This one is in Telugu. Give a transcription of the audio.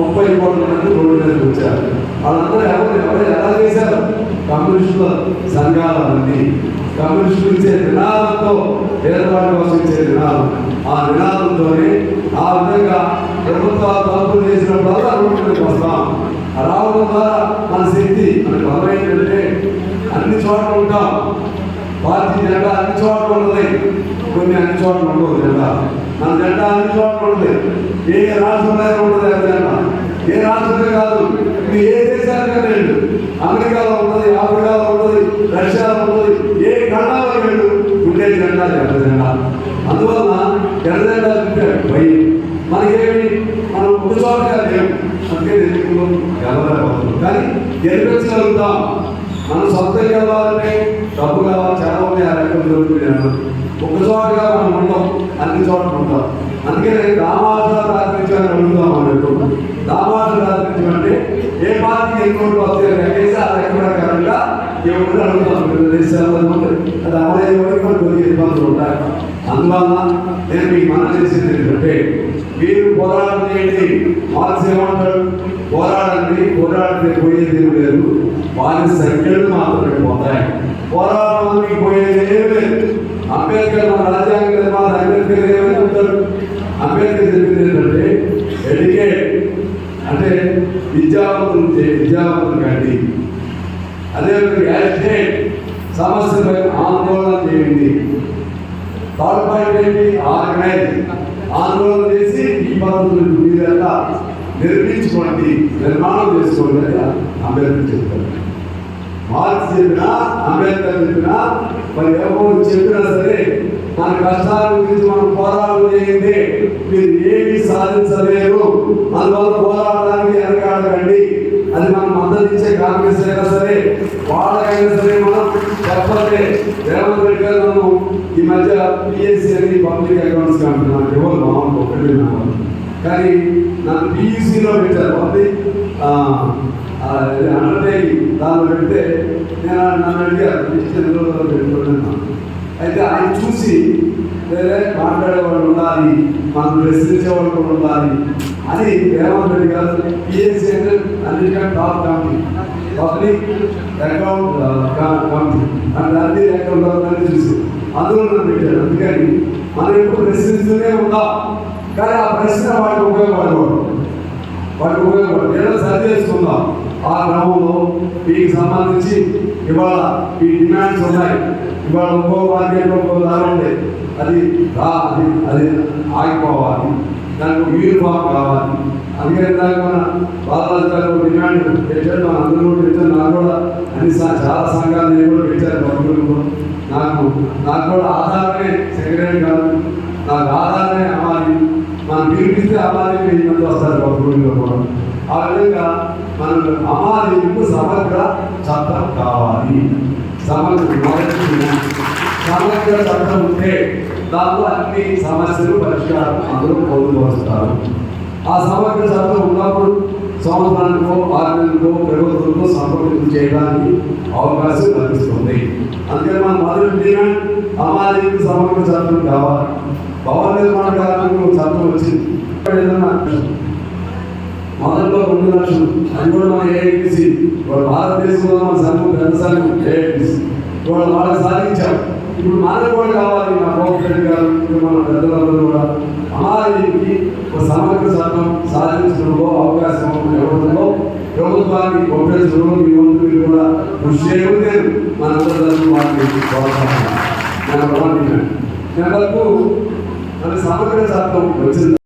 ముప్పై కోట్ల మంది రోడ్డు మీదకి వచ్చారు. వాళ్ళందరూ ఎవరు ఎవరు ఎలా చేశారు? కమ్యూనిస్టుల సంఘాల మంది కమ్యూనిస్టులు ఇచ్చే నినాదంతో పేదవాడి కోసం ఇచ్చే నినాదం ఆ నినాదంతోనే ఆ విధంగా ప్రభుత్వాలు తప్పులు చేసినప్పుడల్లా రోడ్డు మీదకి వస్తాం. రావడం ద్వారా మన శక్తి మనకు బలమైందంటే అన్ని చోట్ల ఉంటాం. పార్టీ జెండా అన్ని చోట్ల ఉండదు. కొన్ని అన్ని చోట్ల ఉండదు జెండా. మన జెండా అన్ని చోట్ల ఉండదు. ఏ రాష్ట్రంలో ఉండదు ఆ ఏ రాష్ట్రమే కాదు ఇది ఏ దేశానికైనా వెళ్ళు. అమెరికాలో ఉన్నది ఆఫ్రికాలో ఉన్నది రష్యాలో ఉన్నది ఏ ఖండాలో వెళ్ళు. ఉండే జెండా ఎర్ర జెండా. అందువలన ఎర్ర జెండా తిప్పాడు పోయి మనకేమి? మనం ఒక చోటగా లేవు. అందుకే ఎన్నికలు గెలవలేకపోతున్నాం కానీ గెలిపించగలుగుతాం. మనం సొంతం కావాలంటే డబ్బు కావాలి చాలా ఉన్నాయి ఆ రకం జరుగుతుంది ఒక చోటగా మనం ఉంటాం అన్ని చోట్ల ఉంటాం. అందుకనే దామాసులు ప్రాతినిధ్యాన్ని అడుగుతాం అన్నట్టు దామాసులు ప్రాతినిధ్యం ఏ పార్టీ ఎన్ని ఓట్లు వస్తాయో లెక్కేసి ఆ లెక్క ఎవరు అడుగుతాం వివిధ అది అమలయ్యే వరకు మనకు ఇబ్బందులు ఉంటాయి. అందువల్ల నేను మీకు మనం చేసేది ఏంటంటే మీరు పోరాటం చేయండి. మార్క్స్ ఏమంటాడు పోరాడండి. పోరాడితే పోయేది లేదు. వారి సంఖ్యలు మాత్రమే పోతాయి. పోరాటం పోయేది లేదు. అంబేద్కర్ మన రాజ్యాంగ నిర్మాత అంబేద్కర్ ఏమైనా ఉంటారు అంబేద్కర్ చెప్పింది ఏంటంటే ఎడ్యుకేట్ అంటే విద్యావంతులు విద్యావంతులు కండి. అదేవిధంగా యాజిటేట్ సమస్యపై ఆందోళన చేయండి. థర్డ్ పాయింట్ ఏంటి ఆర్గనైజ్ ఆందోళన చేసి ఈ పద్ధతులు మీదంతా నిర్మించుకోండి నిర్మాణం చేసుకోండి అని అంబేద్కర్ చెప్తారు. మార్క్స్ చెప్పినా అంబేద్కర్ చెప్పినా మరి ఎవరు చెప్పినా సరే మన కష్టాల గురించి మనం పోరాటం చేయండి. మీరు ఏమి సాధించలేరు. అందువల్ల పోరాటానికి వెనకాడకండి. అది మనం మద్దతిచ్చే కాంగ్రెస్ అయినా సరే వాళ్ళకైనా సరే మనం చెప్పలే. రేవంత్ రెడ్డి గారు మనం ఈ మధ్య పిఎస్సి అని పబ్లిక్ అకౌంట్స్ అంటున్నాను ఎవరు బాగుంటుంది కానీ నాకు. కానీ పెట్టారు. పబ్లిక్ అండర్టేకింగ్ దానిలో పెడితే నేను నన్ను అడిగారు ఇచ్చిన పెట్టుకున్నాను అయితే ఆయన చూసి వేరే మాట్లాడేవాళ్ళు ఉండాలి మనం ప్రశ్నించే వాళ్ళు కూడా ఉండాలి అని రేవంత్ రెడ్డి గారు పిఎస్సీ అంటే అన్నిటికంటే top company public account company అంటే అన్ని అకౌంట్ ఉందని చూసి. అందులో నన్ను పెట్టాడు అందుకని మనం ఎప్పుడు ప్రశ్నిస్తూనే ఉందాం కానీ ఆ ప్రశ్న వాటికి ఉపయోగపడకూడదు వాటికి ఉపయోగపడదు ఏదో సరి చేసుకుందాం. ఆ క్రమంలో దీనికి సంబంధించి ఇవాళ ఈ డిమాండ్స్ ఉన్నాయి. ఇవాళ ఒక్కో మార్కెట్లో ఒక్కో ధర ఉంది అది రా అది అది ఆగిపోవాలి. దానికి ఒక యూనిఫామ్ కావాలి. అందుకే ఇందాక మన బాలరాజు డిమాండ్ పెట్టారు. మన అందరూ కూడా పెట్టారు. నాకు కూడా అన్ని చాలా సంఘాలు నేను కూడా పెట్టారు బంధువులు నాకు నాకు కూడా ఆధారమే సెక్రటరీ కాదు నాకు ఆధారమే అమ్మాలి మనం పిలిపిస్తే అమ్మాలి వెయ్యి మంది వస్తారు భక్తులు ఆ విధంగా మనం అమాదేవికు సమగ్ర చట్టం కావాలి. సమగ్ర సమగ్ర చట్టం ఉంటే దాంట్లో అన్ని సమస్యలు పరిష్కారం అందరూ పొందుపరుస్తారు ఆ సమగ్ర చట్టం ఉన్నప్పుడు సంవత్సరానికో ఆరు నెలలకో ప్రభుత్వంతో సంప్రదింపు చేయడానికి అవకాశం లభిస్తుంది. అందుకే మనం మొదటి డిమాండ్ సమగ్ర చట్టం కావాలి. భవన నిర్మాణ కార్మికులకు చట్టం వచ్చింది. ఏదైనా మొదట్లో రెండు లక్షలు. అది కూడా మన ఏఐటీసీ ఇప్పుడు భారతదేశంలో మన సంఘం పెద్ద సంఘం ఏఐటీసీ ఇప్పుడు వాళ్ళకి సాధించాం. ఇప్పుడు మనకు కూడా కావాలి మా కోపరెడ్డి గారు మన పెద్దలందరూ కూడా. అనాదికి ఒక సమగ్ర చట్టం సాధించడంలో అవకాశం ఇవ్వడంలో ప్రభుత్వానికి కోఆపరేటివ్లో మీ వంతు మీరు కూడా కృషి చేయడం లేదు మనందరూ వాటిని ప్రోత్సాహం నేను వరకు మన సమగ్ర చట్టం వచ్చింది.